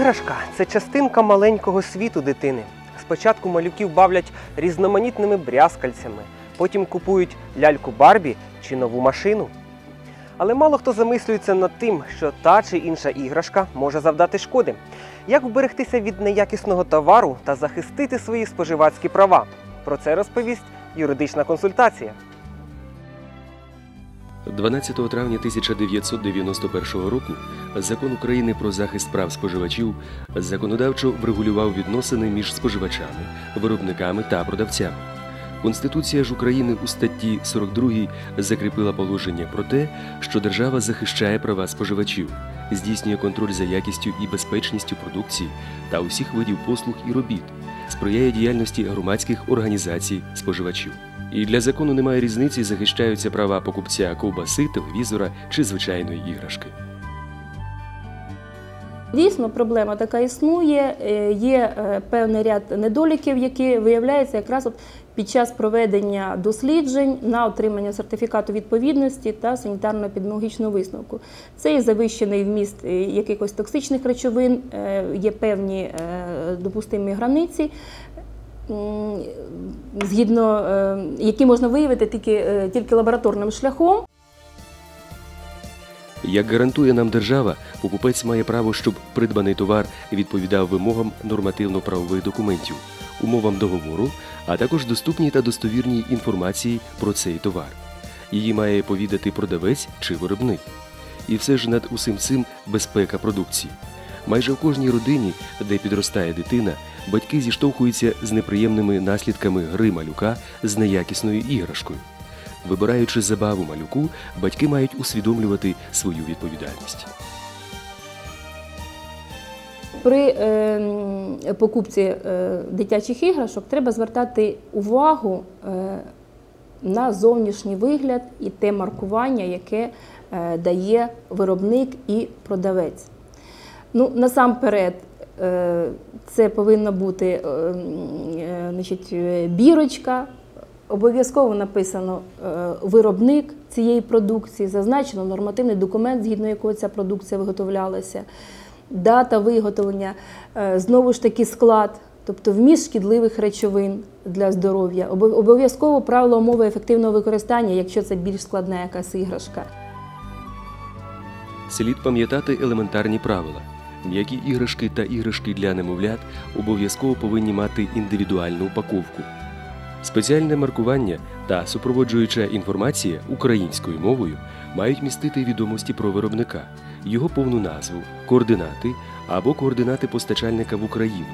Іграшка це частинка маленького світу дитини. Спочатку малюків бавлять різноманітними брязкальцями, потім купують ляльку Барбі чи нову машину. Але мало хто замислюється над тим, що та чи інша іграшка може завдати шкоди. Як вберегтися від неякісного товару та захистити свої споживацькі права? Про це розповість юридична консультація. 12 травня 1991 року Закон України про захист прав споживачів законодавчо врегулював відносини між споживачами, виробниками та продавцями. Конституція ж України у статті 42 закріпила положення про те, що держава захищає права споживачів, здійснює контроль за якістю і безпечністю продукції та усіх видів послуг і робіт, сприяє діяльності громадських організацій споживачів. І для закону немає різниці, захищаються права покупця ковбаси, телевізора чи звичайної іграшки. Дійсно, проблема така існує. Е, Є е, певний ряд недоліків, які виявляються якраз от під час проведення досліджень на отримання сертифікату відповідності та санітарно-епідеміологічного висновку. Це і завищений вміст е, якихось токсичних речовин, є певні допустимі границі. Згідно е, які можна виявити тільки, е, тільки лабораторним шляхом. Як гарантує нам держава, покупець має право, щоб придбаний товар відповідав вимогам нормативно-правових документів, умовам договору, а також доступній та достовірній інформації про цей товар. Її має повідати продавець чи виробник. І все ж над усім цим безпека продукції. Майже в кожній родині, де підростає дитина, батьки зіштовхуються з неприємними наслідками гри малюка з неякісною іграшкою. Вибираючи забаву малюку, батьки мають усвідомлювати свою відповідальність. При е, покупці е, дитячих іграшок треба звертати увагу е, на зовнішній вигляд і те маркування, яке е, дає виробник і продавець. Ну, насамперед, це повинна бути е, е, значить, е, бірочка. Обов'язково написано е, виробник цієї продукції, зазначено нормативний документ, згідно якого ця продукція виготовлялася, дата виготовлення, е, знову ж таки склад, тобто вміст шкідливих речовин для здоров'я, обов'язково правила умови ефективного використання, якщо це більш складна якась іграшка. Слід пам'ятати елементарні правила. М'які іграшки та іграшки для немовлят обов'язково повинні мати індивідуальну упаковку. Спеціальне маркування та супроводжуюча інформація українською мовою мають містити відомості про виробника, його повну назву, координати або координати постачальника в Україну.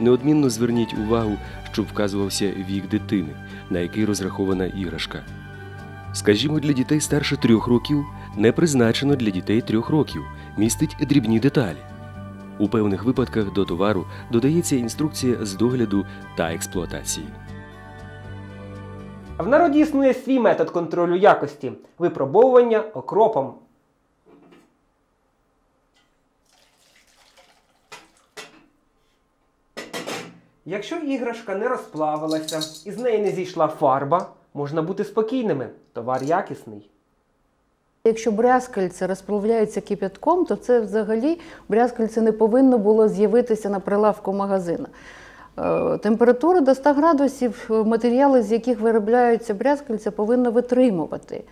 Неодмінно зверніть увагу, щоб вказувався вік дитини, на який розрахована іграшка. Скажімо, для дітей старше трьох років не призначено для дітей трьох років, містить дрібні деталі. У певних випадках до товару додається інструкція з догляду та експлуатації. В народі існує свій метод контролю якості випробовування окропом. Якщо іграшка не розплавилася і з неї не зійшла фарба, можна бути спокійними. Товар якісний. Якщо брязкальце розплавляється кипятком, то це взагалі брязкальце не повинно було з'явитися на прилавку магазина. Е, Температура до 100 градусів е, матеріали, з яких виробляються брязкальця, повинно витримувати.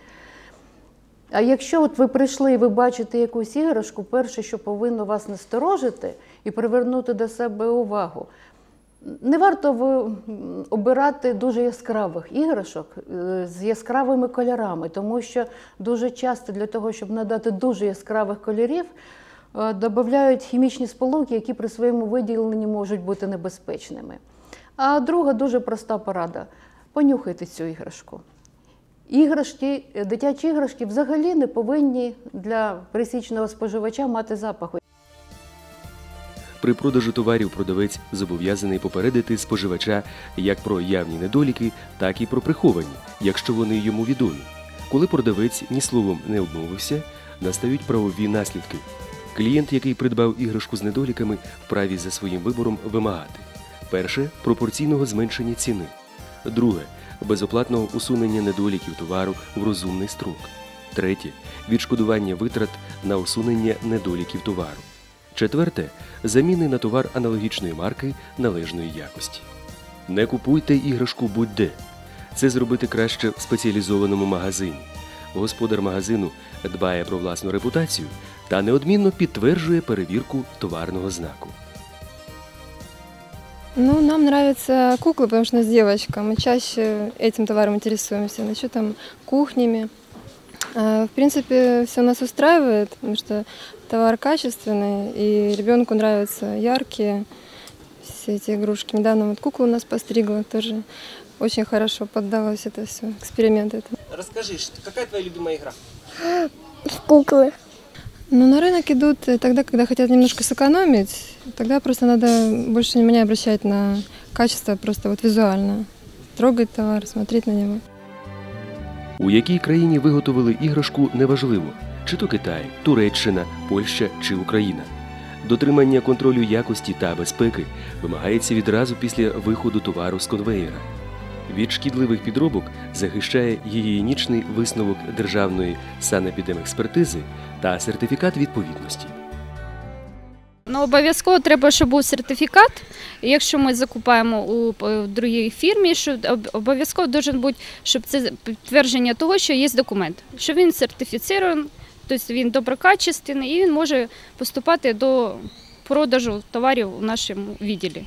А якщо от ви прийшли і ви бачите якусь іграшку, перше, що повинно вас насторожити і привернути до себе увагу, не варто обирати дуже яскравих іграшок е, з яскравими кольорами, тому що дуже часто для того, щоб надати дуже яскравих кольорів, е, додають хімічні сполуки, які при своєму виділенні можуть бути небезпечними. А друга дуже проста порада: понюхайте цю іграшку. Іграшки, е, дитячі іграшки взагалі не повинні для пересічного споживача мати запаху. При продажу товарів продавець зобов'язаний попередити споживача як про явні недоліки, так і про приховані, якщо вони йому відомі. Коли продавець ні словом не обмовився, настають правові наслідки. Клієнт, який придбав іграшку з недоліками, вправі за своїм вибором вимагати: перше пропорційного зменшення ціни, друге безоплатного усунення недоліків товару в розумний строк, третє відшкодування витрат на усунення недоліків товару. Четверте заміни на товар аналогічної марки належної якості. Не купуйте іграшку будь-де. Це зробити краще в спеціалізованому магазині. Господар магазину дбає про власну репутацію та неодмінно підтверджує перевірку товарного знаку. Ну, нам нравятся куклы, потому что у нас девочка. Мы чаще этим товаром интересуемся. Насчет там кухнями. А, В принципе, все нас устраивает, потому что товар качественный, и ребенку нравятся яркие все эти игрушки. Недавно вот куклу у нас постригла, тоже очень хорошо поддалось это все, эксперимент это. Розкажи, яка твоя любима ігра? куклы. Ну, на рынок идут э, тогда, когда хотят немножко сэкономить. Тогда просто надо больше внимания обращать на качество, просто вот визуально. Трогать товар, смотреть на него. У якій країні виготовили іграшку неважливо, Чи то Китай, Туреччина, Польща чи Україна. Дотримання контролю якості та безпеки вимагається відразу після виходу товару з конвеєра. Від шкідливих підробок захищає гігієнічний висновок державної санепідемекспертизи та сертифікат відповідності. Ну, обов'язково треба, щоб був сертифікат. Якщо ми закупаємо у другій фірмі, що обов'язково бути, щоб це підтвердження того, що є документ, що він сертифіцірований, тобто він доброкачественний і він може поступати до продажу товарів у нашому відділі.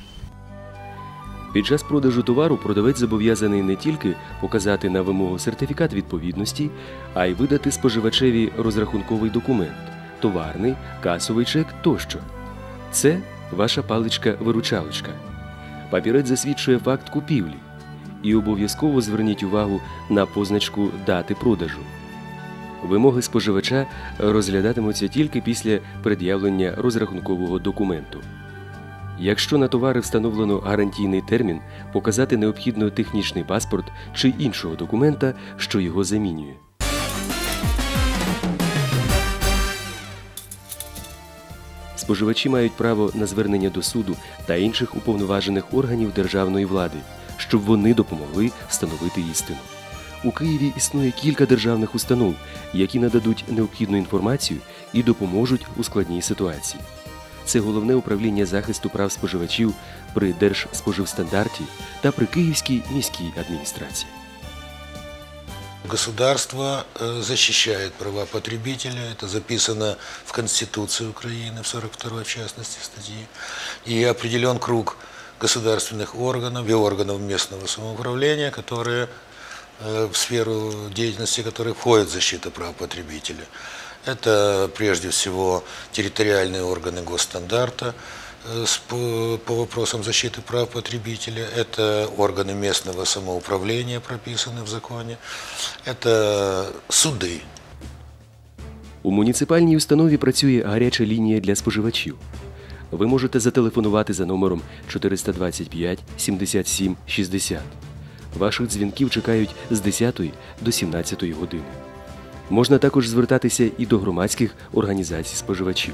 Під час продажу товару продавець зобов'язаний не тільки показати на вимогу сертифікат відповідності, а й видати споживачеві розрахунковий документ, товарний, касовий чек тощо. Це ваша паличка-виручалочка. Папірець засвідчує факт купівлі. І обов'язково зверніть увагу на позначку дати продажу. Вимоги споживача розглядатимуться тільки після пред'явлення розрахункового документу. Якщо на товари встановлено гарантійний термін, показати необхідно технічний паспорт чи іншого документа, що його замінює. Споживачі мають право на звернення до суду та інших уповноважених органів державної влади, щоб вони допомогли встановити істину. У Києві існує кілька державних установ, які нададуть необхідну інформацію і допоможуть у складній ситуації. Це головне управління захисту прав споживачів при Держспоживстандарті та при Київській міській адміністрації. Государство э, защищает права потребителя, это записано в Конституции Украины, в 42 в частности статье, и определен круг государственных органов и органов местного самоуправления, которые э, в сферу деятельности которых входит защита прав потребителя. Это прежде всего территориальные органы госстандарта э, с- по, по вопросам защиты прав потребителя, это органы местного самоуправления, прописаны в законе, это суды, У муніципальній установі працює гаряча лінія для споживачів. Ви можете зателефонувати за номером 425 77 60. Ваших дзвінків чекають з 10 до 17 години. Можна також звертатися і до громадських організацій споживачів.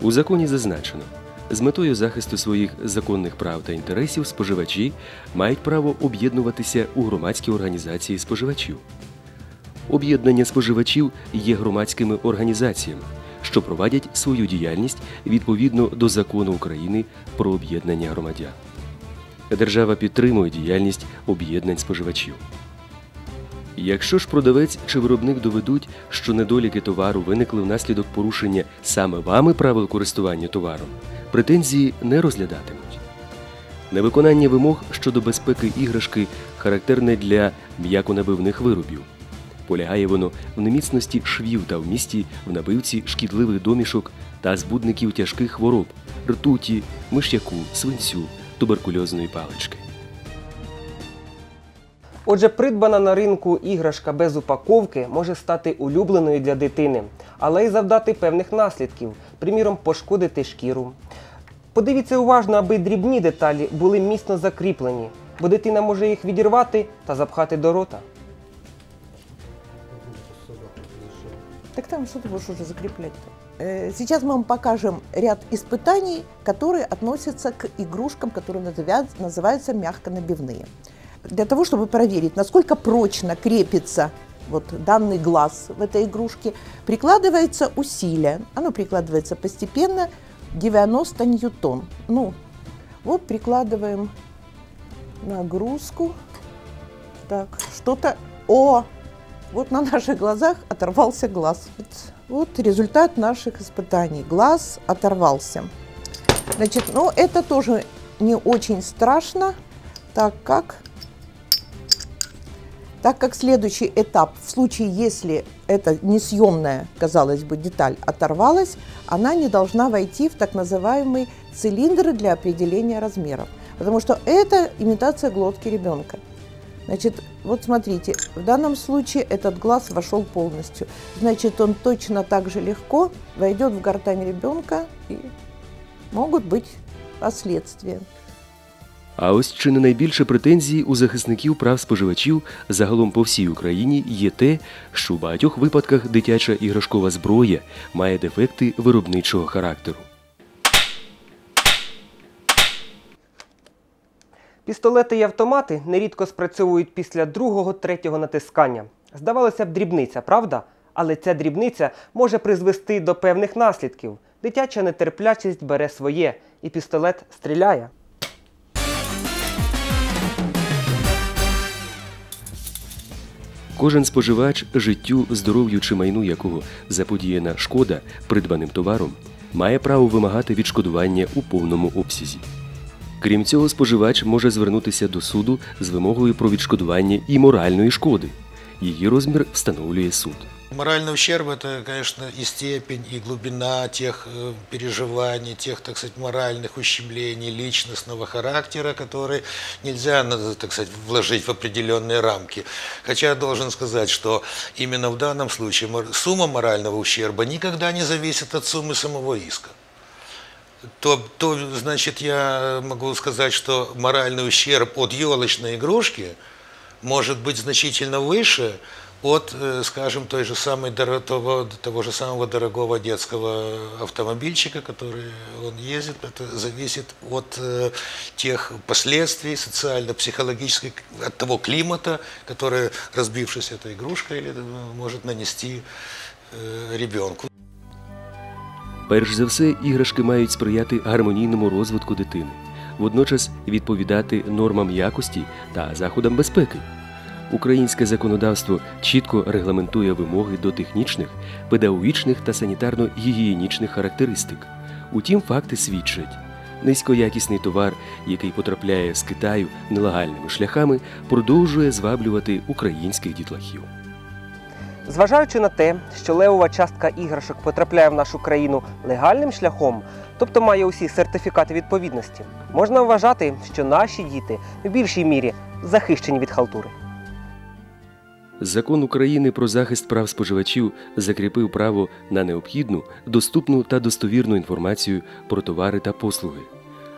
У законі зазначено, з метою захисту своїх законних прав та інтересів споживачі мають право об'єднуватися у громадські організації споживачів. Об'єднання споживачів є громадськими організаціями, що провадять свою діяльність відповідно до закону України про об'єднання громадян. Держава підтримує діяльність об'єднань споживачів. Якщо ж продавець чи виробник доведуть, що недоліки товару виникли внаслідок порушення саме вами правил користування товаром, претензії не розглядатимуть. Невиконання вимог щодо безпеки іграшки характерне для м'яконабивних виробів. Полягає воно в неміцності швів та вмісті в набивці шкідливих домішок та збудників тяжких хвороб ртуті, миш'яку, свинцю, туберкульозної палички. Отже, придбана на ринку іграшка без упаковки може стати улюбленою для дитини, але й завдати певних наслідків, приміром, пошкодити шкіру. Подивіться уважно, аби дрібні деталі були міцно закріплені, бо дитина може їх відірвати та запхати до рота. Так там что ты будешь уже закреплять-то? Э, Сейчас мы вам покажем ряд испытаний, которые относятся к игрушкам, которые называют- называются мягко набивные. Для того, чтобы проверить, насколько прочно крепится вот данный глаз в этой игрушке, прикладывается усилие. Оно прикладывается постепенно, 90 ньютон. Ну, вот прикладываем нагрузку. Так, что-то... О! Вот на наших глазах оторвался глаз. Вот, вот результат наших испытаний. Глаз оторвался. Значит, ну это тоже не очень страшно, так как так как следующий этап, в случае, если эта несъемная, казалось бы, деталь оторвалась, она не должна войти в так называемый цилиндр для определения размеров. Потому что это имитация глотки ребенка. Значит, вот смотрите, в данном случае этот глаз вошел полностью. Значит, он точно так же легко войдет в гортань ребенка и могут быть последствия. А ось чи не найбільше претензій у захисників прав споживачів загалом по всій Україні є те, що в багатьох випадках дитяча іграшкова зброя має дефекти виробничого характеру. Пістолети і автомати нерідко спрацьовують після другого-третього натискання. Здавалося б, дрібниця, правда? Але ця дрібниця може призвести до певних наслідків. Дитяча нетерплячість бере своє, і пістолет стріляє. Кожен споживач, життю, здоров'ю чи майну якого заподіяна шкода придбаним товаром, має право вимагати відшкодування у повному обсязі. Крім цього, споживач може звернутися до суду з вимогою про відшкодування і моральної шкоди. Її розмір встановлює суд. Моральный ущерб – это, конечно, и степень, и глубина тех э, переживаний, тех, так сказать, моральных ущемлений личностного характера, которые нельзя, надо, так сказать, вложить в определенные рамки. Хотя я должен сказать, что именно в данном случае мор- сумма морального ущерба никогда не зависит от суммы самого иска. То, то, значит, я могу сказать, что моральный ущерб от елочной игрушки может быть значительно выше от, э, скажем, той же самой, того, того же самого дорогого детского автомобильчика, который он ездит. Это зависит от э, тех последствий социально-психологических, от того климата, который, разбившись этой игрушкой, или, э, может нанести ребенку. Перш за все, іграшки мають сприяти гармонійному розвитку дитини, водночас відповідати нормам якості та заходам безпеки. Українське законодавство чітко регламентує вимоги до технічних, педагогічних та санітарно-гігієнічних характеристик. Утім, факти свідчать. Низькоякісний товар, який потрапляє з Китаю нелегальними шляхами, продовжує зваблювати українських дітлахів. Зважаючи на те, що левова частка іграшок потрапляє в нашу країну легальним шляхом, тобто має усі сертифікати відповідності, можна вважати, що наші діти в більшій мірі захищені від халтури. Закон України про захист прав споживачів закріпив право на необхідну, доступну та достовірну інформацію про товари та послуги.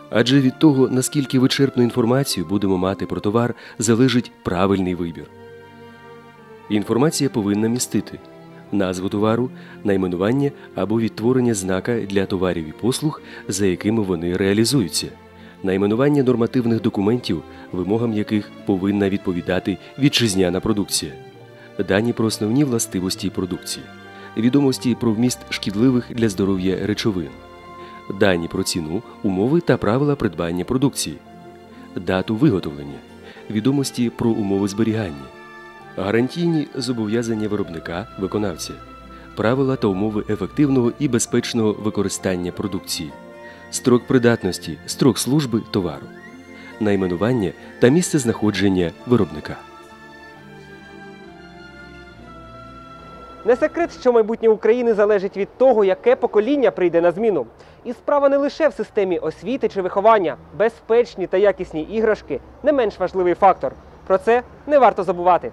Адже від того, наскільки вичерпну інформацію будемо мати про товар, залежить правильний вибір. Інформація повинна містити назву товару, найменування або відтворення знака для товарів і послуг, за якими вони реалізуються, найменування нормативних документів, вимогам яких повинна відповідати вітчизняна продукція, дані про основні властивості продукції, відомості про вміст шкідливих для здоров'я речовин, дані про ціну, умови та правила придбання продукції, дату виготовлення, відомості про умови зберігання. Гарантійні зобов'язання виробника виконавця, правила та умови ефективного і безпечного використання продукції, строк придатності, строк служби товару, найменування та місце знаходження виробника. Не секрет, що майбутнє України залежить від того, яке покоління прийде на зміну. І справа не лише в системі освіти чи виховання. Безпечні та якісні іграшки не менш важливий фактор. Про це не варто забувати.